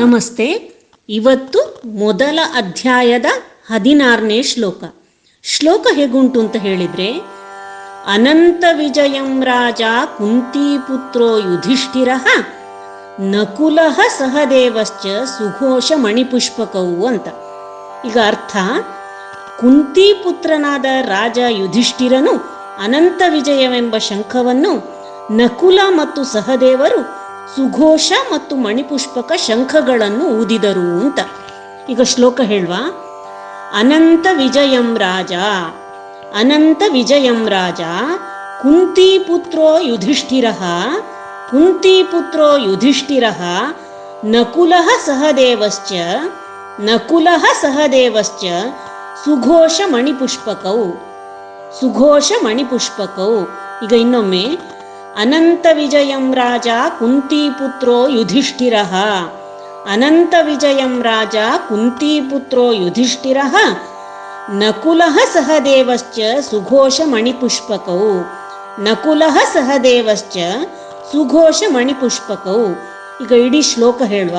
ನಮಸ್ತೆ. ಇವತ್ತು ಮೊದಲ ಅಧ್ಯಾಯದ ಹದಿನಾರನೇ ಶ್ಲೋಕ. ಶ್ಲೋಕ ಹೇಗುಂಟು ಅಂತ ಹೇಳಿದ್ರೆ, ಅನಂತ ವಿಜಯಂ ರಾಜ ಕುಂತಿಪುತ್ರೋ ಯುಧಿಷ್ಠಿರ, ನಕುಲ ಸಹದೇವಶ್ಚ ಸುಘೋಷ ಮಣಿಪುಷ್ಪಕವು ಅಂತ. ಈಗ ಅರ್ಥ ಕುಂತಿಪುತ್ರನಾದ ರಾಜ ಯುಧಿಷ್ಠಿರನು ಅನಂತ ವಿಜಯವೆಂಬ ಶಂಖವನ್ನು ನಕುಲ ಮತ್ತು ಸಹದೇವರು ಸುಘೋಷ ಮತ್ತು ಮಣಿಪುಷ್ಪಕ ಶಂಖಗಳನ್ನು ಊದಿದರು ಅಂತ. ಈಗ ಶ್ಲೋಕ ಹೇಳುವ? ಅನಂತ ವಿಜಯಂ ರಾಜ, ಅನಂತ ವಿಜಯಂ ರಾಜ ಕುಂತಿಪುತ್ರೋ ಯುಧಿಷ್ಠಿರ ಕುಂತಿಪುತ್ರೋ ಯುಧಿಷ್ಠಿರ, ನಕುಲ ಸಹದೇವಶ್ಚ ನಕುಲ ಸಹದೇವಶ್ಚ, ಸುಘೋಷ ಮಣಿಪುಷ್ಪಕೌ. ಸುಘೋಷ ಮಣಿಪುಷ್ಪಕೌ. ಈಗ ಇನ್ನೊಮ್ಮೆ ಅನಂತ ವಿಜಯಂ ರಾಜ ಕುಂತಿಪುತ್ರೋ ಯುಧಿಷ್ಠಿರ ಅನಂತ ವಿಜಯಂ ರಾಜ ಕುಂತಿಪುತ್ರೋ ಯುಧಿಷ್ಠಿರ ನಕುಲ ಸಹದೇವಶ್ಚ ಸುಘೋಷ ಮಣಿಪುಷ್ಪಕವು ನಕುಲ ಸಹದೇವಶ್ಚ ಸುಘೋಷ ಮಣಿಪುಷ್ಪಕವು ಈಗ ಇಡೀ ಶ್ಲೋಕ ಹೇಳುವ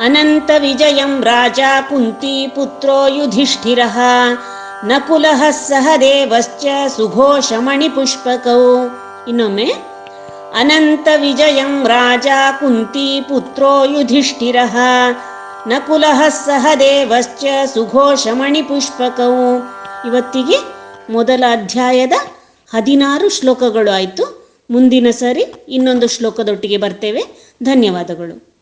ಅನಂತ ವಿಜಯಂ ರಾಜ ಕುಂತಿಪುತ್ರೋ ಯುಧಿಷ್ಠಿರ ನಕುಲ ಸಹದೇವಶ್ಚ ಸುಘೋಷ ಮಣಿಪುಷ್ಪಕವು ಇನ್ನೊಮ್ಮೆ, ಅನಂತ ವಿಜಯಂ ರಾಜ ಕುಂತಿ ಪುತ್ರೋ ಯುಧಿಷ್ಠಿರ ನಕುಲ ಸಹದೇವಶ್ಚ ಸುಘೋಷ ಮಣಿಪುಷ್ಪಕವು ಇವತ್ತಿಗೆ ಮೊದಲ ಅಧ್ಯಾಯದ ಹದಿನಾರು ಶ್ಲೋಕಗಳು ಆಯಿತು. ಮುಂದಿನ ಸರಿ ಇನ್ನೊಂದು ಶ್ಲೋಕದೊಟ್ಟಿಗೆ ಬರ್ತೇವೆ. ಧನ್ಯವಾದಗಳು.